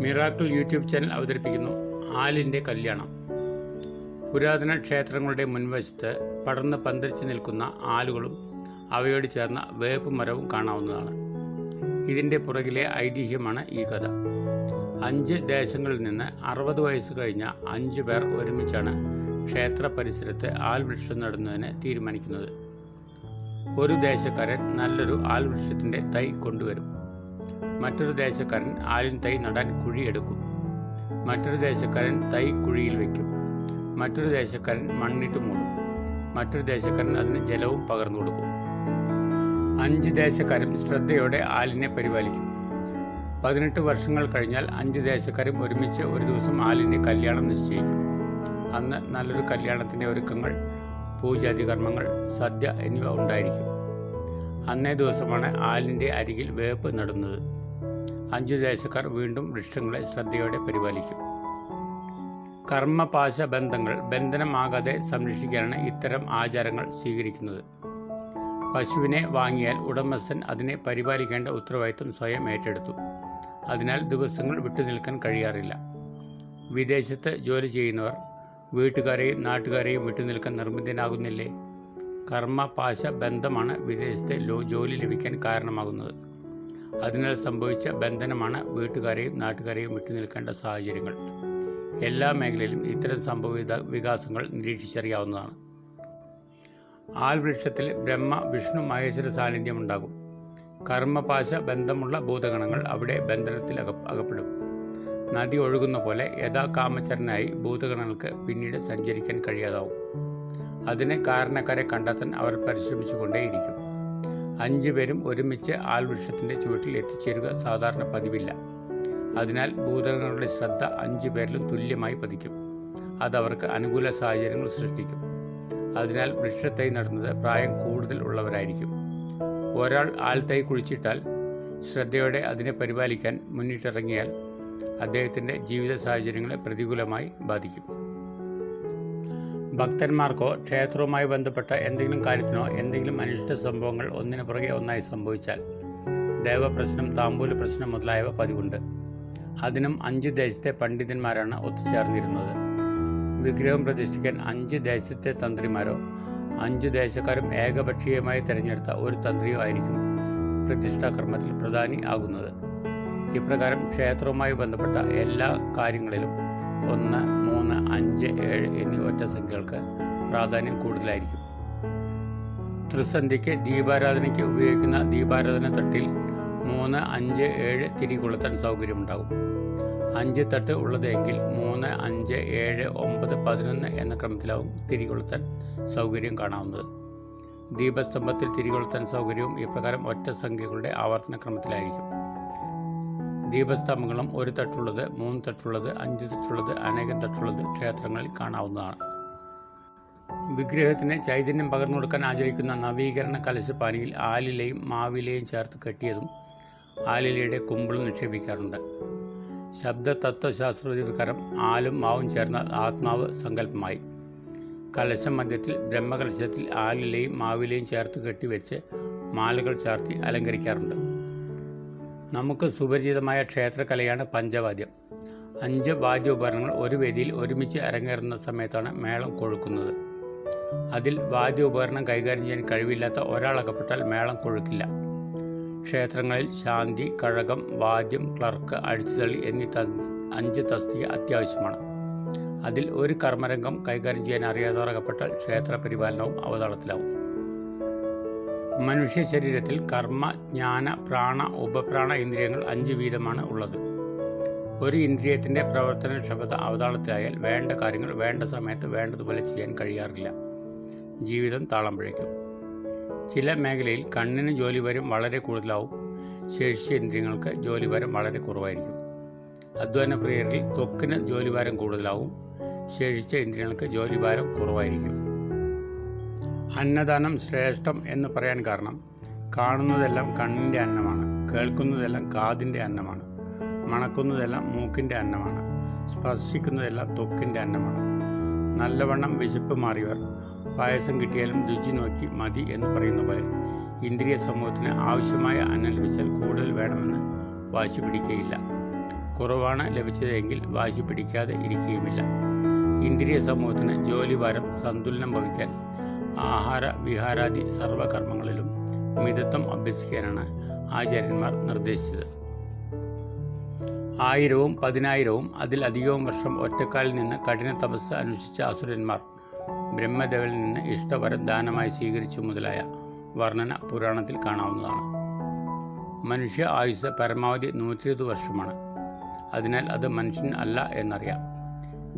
Miracle YouTube channel അവതരിപ്പിക്കുന്നു ആലിന്റെ കല്യാണം. പുരാതന ക്ഷേത്രങ്ങളുടെ മുൻവശത്ത് പടർന്ന് പന്തലിച്ച് നിൽക്കുന്ന ആലുകളും അവയോട് ചേർന്ന വേപ്പ് മരവും കാണാവുന്നതാണ്. ഇതിന്റെ പുറകിലെ ഐതിഹ്യമാണ് ഈ കഥ. അഞ്ച് ദേശങ്ങളിൽ നിന്ന് അറുപത് വയസ്സ് കഴിഞ്ഞ അഞ്ച് പേർ ഒരുമിച്ചാണ് ക്ഷേത്ര പരിസരത്ത് ആൽവൃക്ഷം നടുന്നതിന് തീരുമാനിക്കുന്നത്. ഒരു ദേശക്കാരൻ നല്ലൊരു ആൽവൃക്ഷത്തിന്റെ തൈ കൊണ്ടുവരും. മറ്റൊരു ദേശക്കാരൻ ആലിൻ തൈ നടാൻ കുഴിയെടുക്കും മറ്റൊരു ദേശക്കാരൻ തൈ കുഴിയിൽ വയ്ക്കും. മറ്റൊരു ദേശക്കാരൻ മണ്ണിട്ട് മൂടും. മറ്റൊരു ദേശക്കാരൻ അതിന് ജലവും പകർന്നു കൊടുക്കും. അഞ്ച് ദേശക്കാരും ശ്രദ്ധയോടെ ആലിനെ പരിപാലിക്കും. പതിനെട്ട് വർഷങ്ങൾ കഴിഞ്ഞാൽ അഞ്ച് ദേശക്കാരും ഒരുമിച്ച് ഒരു ദിവസം ആലിന്റെ കല്യാണം നിശ്ചയിക്കും. അന്ന് നല്ലൊരു കല്യാണത്തിന്റെ ഒരുക്കങ്ങൾ പൂജാതി കർമ്മങ്ങൾ സദ്യ എന്നിവ ഉണ്ടായിരിക്കും. അന്നേ ദിവസമാണ് ആലിന്റെ അരികിൽ വേപ്പ് നടുന്നത്. അഞ്ചു ദേശക്കാർ വീണ്ടും വൃക്ഷങ്ങളെ ശ്രദ്ധയോടെ പരിപാലിക്കും. കർമ്മപാശ ബന്ധങ്ങൾ ബന്ധനമാകാതെ സംരക്ഷിക്കാനാണ് ഇത്തരം ആചാരങ്ങൾ സ്വീകരിക്കുന്നത്. പശുവിനെ വാങ്ങിയാൽ ഉടമസ്ഥൻ അതിനെ പരിപാലിക്കേണ്ട ഉത്തരവാദിത്വം സ്വയം ഏറ്റെടുത്തു. അതിനാൽ ദിവസങ്ങൾ വിട്ടുനിൽക്കാൻ കഴിയാറില്ല. വിദേശത്ത് ജോലി ചെയ്യുന്നവർ വീട്ടുകാരെയും നാട്ടുകാരെയും വിട്ടുനിൽക്കാൻ നിർബന്ധിതനാകുന്നില്ലേ? കർമ്മപാശ ബന്ധമാണ് വിദേശത്തെ ജോലി ലഭിക്കാൻ കാരണമാകുന്നത്. അതിനാൽ സംഭവിച്ച ബന്ധനമാണ് വീട്ടുകാരെയും നാട്ടുകാരെയും വിട്ടുനിൽക്കേണ്ട സാഹചര്യങ്ങൾ. എല്ലാ മേഖലയിലും ഇത്തരം സംഭവ വികാസങ്ങൾ നിരീക്ഷിച്ചറിയാവുന്നതാണ്. ആൽവൃക്ഷത്തിൽ ബ്രഹ്മ വിഷ്ണു മഹേശ്വര സാന്നിധ്യം ഉണ്ടാകും. കർമ്മപാശ ബന്ധമുള്ള ഭൂതഗണങ്ങൾ അവിടെ ബന്ധനത്തിൽ അക അകപ്പെടും. നദി ഒഴുകുന്ന പോലെ യഥാകാമചരനായി ഭൂതഗണങ്ങൾക്ക് പിന്നീട് സഞ്ചരിക്കാൻ കഴിയാതാവും. അതിന് കാരണക്കാരെ കണ്ടെത്താൻ അവർ പരിശ്രമിച്ചുകൊണ്ടേയിരിക്കും. അഞ്ചു പേരും ഒരുമിച്ച് ആൽവൃക്ഷത്തിന്റെ ചുവട്ടിൽ എത്തിച്ചേരുക സാധാരണ പതിവില്ല. അതിനാൽ ഭൂതങ്ങളുടെ ശ്രദ്ധ അഞ്ചു പേരിലും തുല്യമായി പതിക്കും. അതവർക്ക് അനുകൂല സാഹചര്യങ്ങൾ സൃഷ്ടിക്കും. അതിനാൽ വൃക്ഷത്തൈ നടുന്നത് പ്രായം കൂടുതൽ ഉള്ളവരായിരിക്കും. ഒരാൾ ആൽത്തൈ കുഴിച്ചിട്ടാൽ ശ്രദ്ധയോടെ അതിനെ പരിപാലിക്കാൻ മുന്നിട്ടിറങ്ങിയാൽ അദ്ദേഹത്തിന്റെ ജീവിത സാഹചര്യങ്ങളെ പ്രതികൂലമായി ബാധിക്കും. ഭക്തന്മാർക്കോ ക്ഷേത്രവുമായി ബന്ധപ്പെട്ട എന്തെങ്കിലും കാര്യത്തിനോ എന്തെങ്കിലും അനിഷ്ട സംഭവങ്ങൾ ഒന്നിനു പുറകെ ഒന്നായി സംഭവിച്ചാൽ ദേവപ്രശ്നം താമ്പൂല പ്രശ്നം മുതലായവ പതിവുണ്ട്. അതിനും അഞ്ച് ദേശത്തെ പണ്ഡിതന്മാരാണ് ഒത്തുചേർന്നിരുന്നത്. വിഗ്രഹം പ്രതിഷ്ഠിക്കാൻ അഞ്ച് ദേശത്തെ തന്ത്രിമാരോ അഞ്ചു ദേശക്കാരും ഏകപക്ഷീയമായി തിരഞ്ഞെടുത്ത ഒരു തന്ത്രിയോ ആയിരിക്കും പ്രതിഷ്ഠാകർമ്മത്തിൽ പ്രധാനി ആകുന്നത്. ഇപ്രകാരം ക്ഷേത്രവുമായി ബന്ധപ്പെട്ട എല്ലാ കാര്യങ്ങളിലും ഒന്ന് മൂന്ന് അഞ്ച് ഏഴ് എന്നീ ഒറ്റ സംഖ്യകൾക്ക് പ്രാധാന്യം കൂടുതലായിരിക്കും. ത്രിസന്ധിക്ക് ദീപാരാധനയ്ക്ക് ഉപയോഗിക്കുന്ന ദീപാരാധന തട്ടിൽ മൂന്ന് അഞ്ച് ഏഴ് തിരി കൊളുത്താൻ സൗകര്യമുണ്ടാകും അഞ്ച് തട്ട് ഉള്ളതെങ്കിൽ മൂന്ന് അഞ്ച് ഏഴ് ഒമ്പത് പതിനൊന്ന് എന്ന ക്രമത്തിലാവും തിരി കൊളുത്താൻ സൗകര്യം കാണാവുന്നത്. ദീപസ്തംഭത്തിൽ തിരി കൊളുത്താൻ സൗകര്യവും ഇപ്രകാരം ഒറ്റ സംഖ്യകളുടെ ആവർത്തന ക്രമത്തിലായിരിക്കും. ദീപസ്തംഭങ്ങളും ഒരു തട്ടുള്ളത് മൂന്ന് തട്ടുള്ളത് അഞ്ച് തട്ടുള്ളത് അനേകം തട്ടുള്ളത് ക്ഷേത്രങ്ങളിൽ കാണാവുന്നതാണ്. വിഗ്രഹത്തിന് ചൈതന്യം പകർന്നു കൊടുക്കാൻ ആചരിക്കുന്ന നവീകരണ കലശപ്പാനിയിൽ ആലിലയും മാവിലയും ചേർത്ത് കെട്ടിയതും ആലിലയുടെ കുമ്പിളും നിക്ഷേപിക്കാറുണ്ട്. ശബ്ദ തത്വശാസ്ത്രവിധി പ്രകാരം ആലും മാവും ചേർന്ന ആത്മാവ് സങ്കല്പമായി. കലശം മധ്യത്തിൽ ബ്രഹ്മകലശത്തിൽ ആലിലയും മാവിലയും ചേർത്ത് കെട്ടിവെച്ച് മാലകൾ ചാർത്തി അലങ്കരിക്കാറുണ്ട്. നമുക്ക് സുപരിചിതമായ ക്ഷേത്രകലയാണ് പഞ്ചവാദ്യം. അഞ്ച് വാദ്യോപകരണങ്ങൾ ഒരു വേദിയിൽ ഒരുമിച്ച് അരങ്ങേറുന്ന സമയത്താണ് മേളം കൊഴുക്കുന്നത്. അതിൽ വാദ്യോപകരണം കൈകാര്യം ചെയ്യാൻ കഴിവില്ലാത്ത ഒരാളകപ്പെട്ടാൽ മേളം കൊഴുക്കില്ല. ക്ഷേത്രങ്ങളിൽ ശാന്തി കഴകം വാദ്യം ക്ലർക്ക് അഴിച്ചുതള്ളി എന്നീ അഞ്ച് തസ്തിക അത്യാവശ്യമാണ്. അതിൽ ഒരു കർമ്മരംഗം കൈകാര്യം ചെയ്യാൻ അറിയാത്തവർ അകപ്പെട്ടാൽ ക്ഷേത്ര പരിപാലനവും അവതാളത്തിലാവും. മനുഷ്യ ശരീരത്തിൽ കർമ്മ ജ്ഞാന പ്രാണ ഉപപ്രാണ ഇന്ദ്രിയങ്ങൾ അഞ്ച് വീതമാണ് ഉള്ളത്. ഒരു ഇന്ദ്രിയത്തിന്റെ പ്രവർത്തനക്ഷമത അവതാളത്തിലായാൽ വേണ്ട കാര്യങ്ങൾ വേണ്ട സമയത്ത് വേണ്ടതുപോലെ ചെയ്യാൻ കഴിയാറില്ല. ജീവിതം താളം പിഴയ്ക്കും ചില മേഖലയിൽ കണ്ണിന് ജോലിഭാരം വളരെ കൂടുതലാവും. ശേഷിച്ച ഇന്ദ്രിയങ്ങൾക്ക് ജോലിഭാരം വളരെ കുറവായിരിക്കും. അധ്വാന പ്രിയറിൽ ത്വക്കിന് ജോലിഭാരം കൂടുതലാവും. ശേഷിച്ച ഇന്ദ്രിയങ്ങൾക്ക് ജോലിഭാരം കുറവായിരിക്കും. അന്നദാനം ശ്രേഷ്ഠം എന്ന് പറയാൻ കാരണം കാണുന്നതെല്ലാം കണ്ണിന്റെ അന്നമാണ് കേൾക്കുന്നതെല്ലാം കാതിന്റെ അന്നമാണ് മണക്കുന്നതെല്ലാം മൂക്കിന്റെ അന്നമാണ് സ്പർശിക്കുന്നതെല്ലാം തൊക്കിന്റെ അന്നമാണ്. നല്ലവണ്ണം വിശപ്പ് മാറിയവർ പായസം കിട്ടിയാലും രുചി നോക്കി മതി എന്ന് പറയുന്ന പോലെ ഇന്ദ്രിയ സമൂഹത്തിന് ആവശ്യമായ അന്നം ലഭിച്ചാൽ കൂടുതൽ വേണമെന്ന് വാശി പിടിക്കുകയില്ല കുറവാണ് ലഭിച്ചതെങ്കിൽ വാശി പിടിക്കാതെ ഇരിക്കുകയുമില്ല ഇന്ദ്രിയ സമൂഹത്തിന് ജോലിഭാരം സന്തുലനം ഭവിക്കാൻ ആഹാര വിഹാരാദി സർവകർമ്മങ്ങളിലും മിതത്വം അഭ്യസിക്കാനാണ് ആചാര്യന്മാർ നിർദ്ദേശിച്ചത്. ആയിരവും പതിനായിരവും അതിലധികവും വർഷം ഒറ്റക്കാലിൽ നിന്ന് കഠിന തപസ് അനുഷ്ഠിച്ച അസുരന്മാർ ബ്രഹ്മദേവനിൽ നിന്ന് ഇഷ്ടവരം ദാനമായി സ്വീകരിച്ചു മുതലായ വർണന പുരാണത്തിൽ കാണാവുന്നതാണ്. മനുഷ്യ ആയുസ് പരമാവധി നൂറ്റിരുപത് വർഷമാണ്. അതിനാൽ അത് മനുഷ്യൻ അല്ല എന്നറിയാം.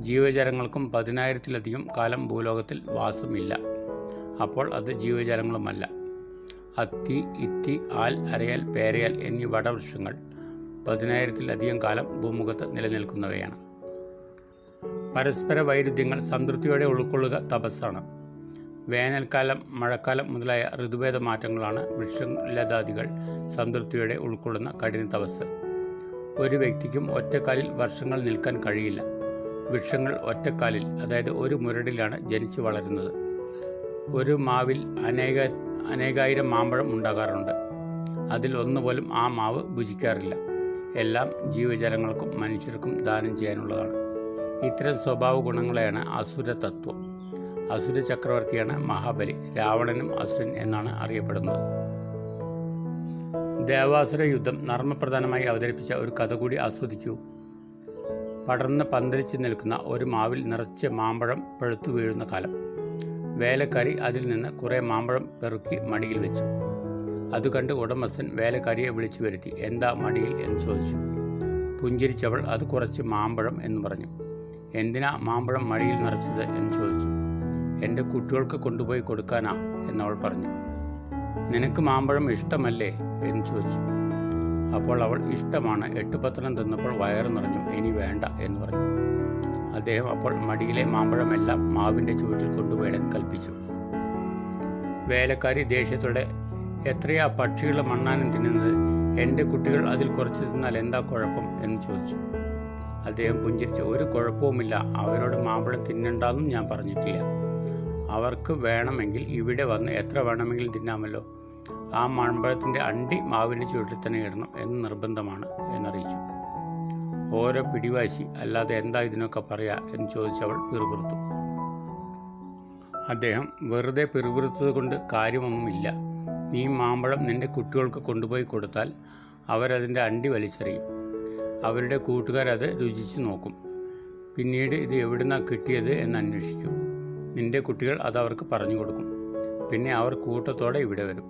ജീവജാലങ്ങൾക്കും പതിനായിരത്തിലധികം കാലം ഭൂലോകത്തിൽ വാസമില്ല. അപ്പോൾ അത് ജീവജാലങ്ങളുമല്ല. അത്തി ഇത്തി ആൽ അരയൽ പേരയൽ എന്നീ വടവൃക്ഷങ്ങൾ പതിനായിരത്തിലധികം കാലം ഭൂമുഖത്ത് നിലനിൽക്കുന്നവയാണ്. പരസ്പര വൈരുദ്ധ്യങ്ങൾ സംതൃപ്തിയോടെ ഉൾക്കൊള്ളുക തപസ്സാണ്. വേനൽക്കാലം മഴക്കാലം മുതലായ ഋതുഭേദ മാറ്റങ്ങളാണ് വൃക്ഷലതാദികൾ സംതൃപ്തിയോടെ ഉൾക്കൊള്ളുന്ന കഠിന തപസ് ഒരു വ്യക്തിക്കും ഒറ്റക്കാലിൽ വർഷങ്ങൾ നിൽക്കാൻ കഴിയില്ല. വൃക്ഷങ്ങൾ ഒറ്റക്കാലിൽ അതായത് ഒരു മുരടിലാണ് ജനിച്ചു വളരുന്നത്. ഒരു മാവിൽ അനേക അനേകായിരം മാമ്പഴം ഉണ്ടാകാറുണ്ട്. അതിൽ ഒന്നുപോലും ആ മാവ് ഭുജിക്കാറില്ല. എല്ലാം ജീവജാലങ്ങൾക്കും മനുഷ്യർക്കും ദാനം ചെയ്യാനുള്ളതാണ്. ഇത്തരം സ്വഭാവ ഗുണങ്ങളെയാണ് അസുര തത്വം. അസുര ചക്രവർത്തിയാണ് മഹാബലി. രാവണനും അസുരൻ എന്നാണ് അറിയപ്പെടുന്നത്. ദേവാസുര യുദ്ധം നർമ്മപ്രധാനമായി അവതരിപ്പിച്ച ഒരു കഥ കൂടി ആസ്വദിക്കൂ. പടർന്ന് പന്തലിച്ച് നിൽക്കുന്ന ഒരു മാവിൽ നിറച്ച് മാമ്പഴം പഴുത്തു വീഴുന്ന കാലം. വേലക്കാരി അതിൽ നിന്ന് കുറേ മാമ്പഴം പെറുക്കി മടിയിൽ വെച്ചു. അത് കണ്ട് ഉടമസ്ഥൻ വേലക്കാരിയെ വിളിച്ചു വരുത്തി എന്താ മടിയിൽ? എന്ന് ചോദിച്ചു. പുഞ്ചിരിച്ചവൾ അത് കുറച്ച് മാമ്പഴം എന്ന് പറഞ്ഞു. എന്തിനാ മാമ്പഴം മടിയിൽ നിറച്ചത്? എന്ന് ചോദിച്ചു. എന്റെ കുട്ടികൾക്ക് കൊണ്ടുപോയി കൊടുക്കാനാ എന്നവൾ പറഞ്ഞു. നിനക്ക് മാമ്പഴം ഇഷ്ടമല്ലേ? എന്ന് ചോദിച്ചു. അപ്പോൾ അവൾ ഇഷ്ടമാണ്. എട്ട് പത്രം തിന്നപ്പോൾ വയറ് നിറഞ്ഞു. ഇനി വേണ്ട എന്ന് പറഞ്ഞു. അദ്ദേഹം അപ്പോൾ മടിയിലെ മാമ്പഴമെല്ലാം മാവിന്റെ ചുവട്ടിൽ കൊണ്ടുപോയിടാൻ കൽപ്പിച്ചു. വേലക്കാരി ദേഷ്യത്തോടെ എത്രയാ പക്ഷികൾ മണ്ണാനും തിന്നുന്നത്? എന്റെ കുട്ടികൾ അതിൽ കുറച്ച് തിന്നാൽ എന്താ കുഴപ്പം? എന്ന് ചോദിച്ചു. അദ്ദേഹം പുഞ്ചിരിച്ച് ഒരു കുഴപ്പവുമില്ല. അവരോട് മാമ്പഴം തിന്നണ്ടെന്നും ഞാൻ പറഞ്ഞിട്ടില്ല. അവർക്ക് വേണമെങ്കിൽ ഇവിടെ വന്ന് എത്ര വേണമെങ്കിലും തിന്നാമല്ലോ. ആ മാമ്പഴത്തിന്റെ അണ്ടി മാവിന്റെ ചുവട്ടിൽ തന്നെ ഇടണം എന്ന് നിർബന്ധമാണ് എന്നറിയിച്ചു. ഓരോ പിടിവാശി അല്ലാതെ എന്താ ഇതിനൊക്കെ പറയാ എന്ന് ചോദിച്ചവൾ പിറുപിറുത്തു. അദ്ദേഹം വെറുതെ പിറുപിറുത്തത് കൊണ്ട് കാര്യമൊന്നുമില്ല. നീ മാമ്പഴം നിന്റെ കുട്ടികൾക്ക് കൊണ്ടുപോയി കൊടുത്താൽ അവരതിന്റെ അണ്ടി വലിച്ചെറിയും. അവരുടെ കൂട്ടുകാരത് രുചിച്ച് നോക്കും. പിന്നീട് ഇത് എവിടുന്നാണ് കിട്ടിയത് എന്ന് അന്വേഷിക്കും. നിന്റെ കുട്ടികൾ അത് അവർക്ക് പറഞ്ഞു കൊടുക്കും. പിന്നെ അവർ കൂട്ടത്തോടെ ഇവിടെ വരും.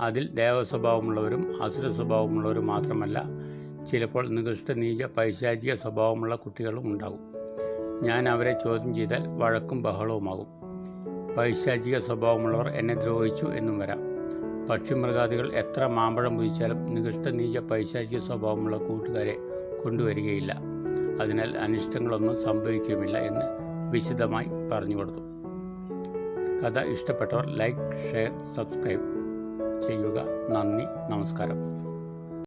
അതിൽ ദേവസ്വഭാവമുള്ളവരും അസുര സ്വഭാവമുള്ളവരും മാത്രമല്ല ചിലപ്പോൾ നികൃഷ്ട നീച പൈശാചിക സ്വഭാവമുള്ള കുട്ടികളും ഉണ്ടാകും. ഞാൻ അവരെ ചോദ്യം ചെയ്താൽ വഴക്കും ബഹളവുമാകും. പൈശാചിക സ്വഭാവമുള്ളവർ എന്നെ ദ്രോഹിച്ചു എന്നും വരാം. പക്ഷിമൃഗാദികൾ എത്ര മാമ്പഴം ഭുജിച്ചാലും നികൃഷ്ട നീച പൈശാചിക സ്വഭാവമുള്ള കൂട്ടുകാരെ കൊണ്ടുവരികയില്ല. അതിനാൽ അനിഷ്ടങ്ങളൊന്നും സംഭവിക്കുകയുമില്ല എന്ന് വിശദമായി പറഞ്ഞു കൊടുത്തു. കഥ ഇഷ്ടപ്പെട്ടവർ ലൈക്ക് ഷെയർ സബ്സ്ക്രൈബ് ചെയ്യുക. നന്ദി നമസ്കാരം.